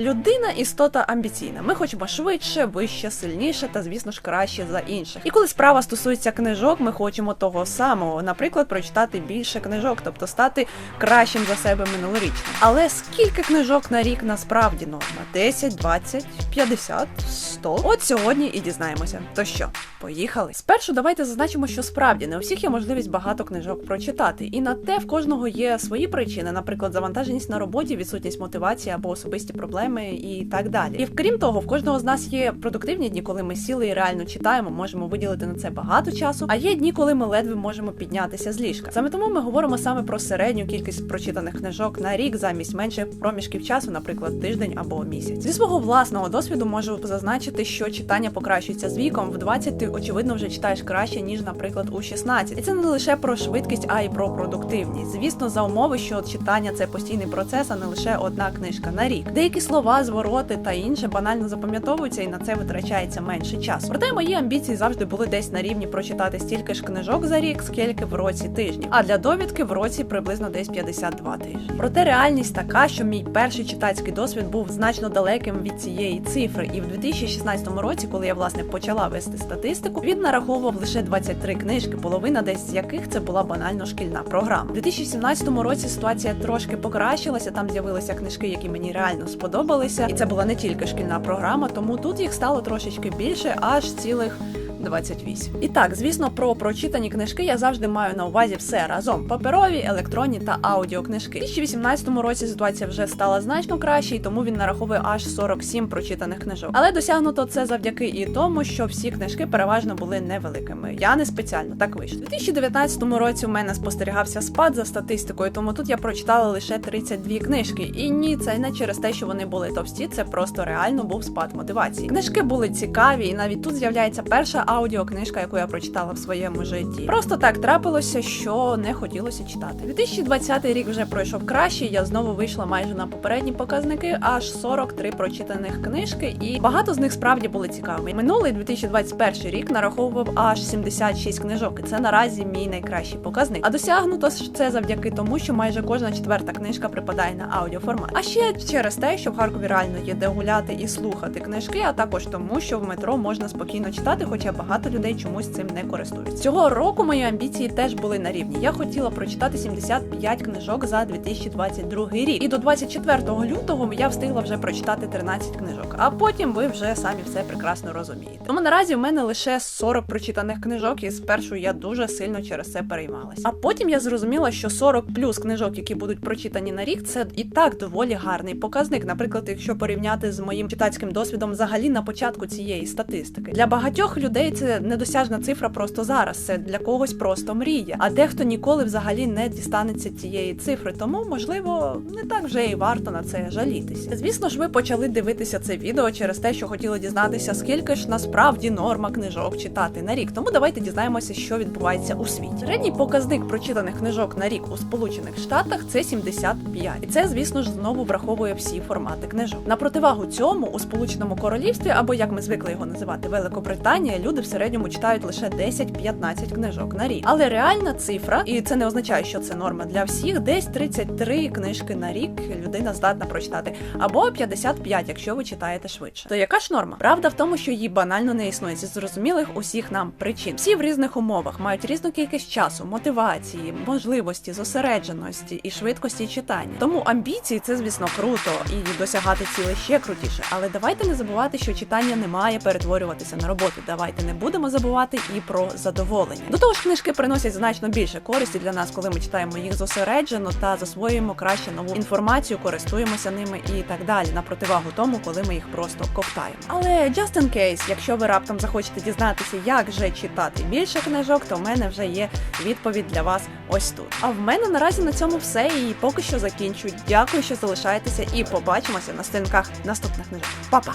Людина істота амбіційна. Ми хочемо швидше, вище, сильніше та, звісно ж, краще за інших. І коли справа стосується книжок, ми хочемо того самого, наприклад, прочитати більше книжок, тобто стати кращим за себе минулорічним. Але скільки книжок на рік насправді норма? 10, 20, 50, 100? От сьогодні і дізнаємося. То що, поїхали? Спершу давайте зазначимо, що справді не у всіх є можливість багато книжок прочитати, і на те в кожного є свої причини, наприклад, завантаженість на роботі, відсутність мотивації або особисті проблеми і так далі. І крім того, в кожного з нас є продуктивні дні, коли ми сіли і реально читаємо, можемо виділити на це багато часу. А є дні, коли ми ледве можемо піднятися з ліжка. Саме тому ми говоримо саме про середню кількість прочитаних книжок на рік замість менших проміжків часу, наприклад, тиждень або місяць. Зі свого власного досвіду можу зазначити, що читання покращується з віком. В 20 ти очевидно вже читаєш краще ніж, наприклад, у 16. І це не лише про швидкість, а й про продуктивність. Звісно, за умови, що читання це постійний процес, а не лише одна книжка на рік. Деякі слова, звороти та інше банально запам'ятовуються, і на це витрачається менше часу. Проте мої амбіції завжди були десь на рівні прочитати стільки ж книжок за рік, скільки в році тижнів. А для довідки в році приблизно десь 52 тижні. Проте реальність така, що мій перший читацький досвід був значно далеким від цієї цифри. І в 2016 році, коли я власне почала вести статистику, він нараховував лише 23 книжки, половина десь з яких це була банально шкільна програма. У 2017 році ситуація трошки покращилася. Там з'явилися книжки, які мені реально сподобалися, і це була не тільки шкільна програма, тому тут їх стало трошечки більше, аж цілих. 28. І так, звісно, про прочитані книжки я завжди маю на увазі все разом: паперові, електронні та аудіокнижки. У 2018 році ситуація вже стала значно краще, і тому він нараховує аж 47 прочитаних книжок. Але досягнуто це завдяки і тому, що всі книжки переважно були невеликими. Я не спеціально так вийшло. У 2019 році у мене спостерігався спад за статистикою, тому тут я прочитала лише 32 книжки. І ні, це не через те, що вони були товсті, це просто реально був спад мотивації. Книжки були цікаві, і навіть тут з'являється перша аудіокнижка, яку я прочитала в своєму житті. Просто так трапилося, що не хотілося читати. 2020 рік вже пройшов краще. Я знову вийшла майже на попередні показники, аж 43 прочитаних книжки, і багато з них справді були цікавими. Минулий 2021 рік нараховував аж 76 книжок, і це наразі мій найкращий показник. А досягнуто це завдяки тому, що майже кожна четверта книжка припадає на аудіоформат. А ще через те, що в Харкові реально є де гуляти і слухати книжки, а також тому, що в метро можна спокійно читати, хоча багато людей чомусь цим не користуються. Цього року мої амбіції теж були на рівні. Я хотіла прочитати 75 книжок за 2022 рік. І до 24 лютого я встигла вже прочитати 13 книжок. А потім ви вже самі все прекрасно розумієте. Тому наразі в мене лише 40 прочитаних книжок, і спершу я дуже сильно через це переймалась. А потім я зрозуміла, що 40 плюс книжок, які будуть прочитані на рік, це і так доволі гарний показник. Наприклад, якщо порівняти з моїм читацьким досвідом, взагалі на початку цієї статистики для багатьох людей це недосяжна цифра просто зараз. Це для когось просто мрія. А дехто ніколи взагалі не дістанеться цієї цифри. Тому, можливо, не так вже і варто на це жалітися. Звісно ж, ви почали дивитися це відео через те, що хотіли дізнатися, скільки ж насправді норма книжок читати на рік. Тому давайте дізнаємося, що відбувається у світі. Середній показник прочитаних книжок на рік у Сполучених Штатах це 75. І це, звісно ж, знову враховує всі формати книжок. На противагу цьому у Сполученому Королівстві, або як ми звикли його називати, Великобританія, люди в середньому читають лише 10-15 книжок на рік. Але реальна цифра, і це не означає, що це норма для всіх, десь 33 книжки на рік людина здатна прочитати, або 55, якщо ви читаєте швидше. То яка ж норма? Правда в тому, що її банально не існує зі зрозумілих усіх нам причин. Всі в різних умовах мають різну кількість часу, мотивації, можливості, зосередженості і швидкості читання. Тому амбіції це, звісно, круто і досягати цілей ще крутіше. Але давайте не забувати, що читання не має перетворюватися на роботу. Давайте не будемо забувати і про задоволення. До того ж, книжки приносять значно більше користі для нас, коли ми читаємо їх зосереджено та засвоюємо краще нову інформацію, користуємося ними і так далі. На противагу тому, коли ми їх просто ковтаємо. Але just in case, якщо ви раптом захочете дізнатися, як же читати більше книжок, то в мене вже є відповідь для вас ось тут. А в мене наразі на цьому все. І поки що закінчу. Дякую, що залишаєтеся, і побачимося на сторінках наступних книжок. Па-па!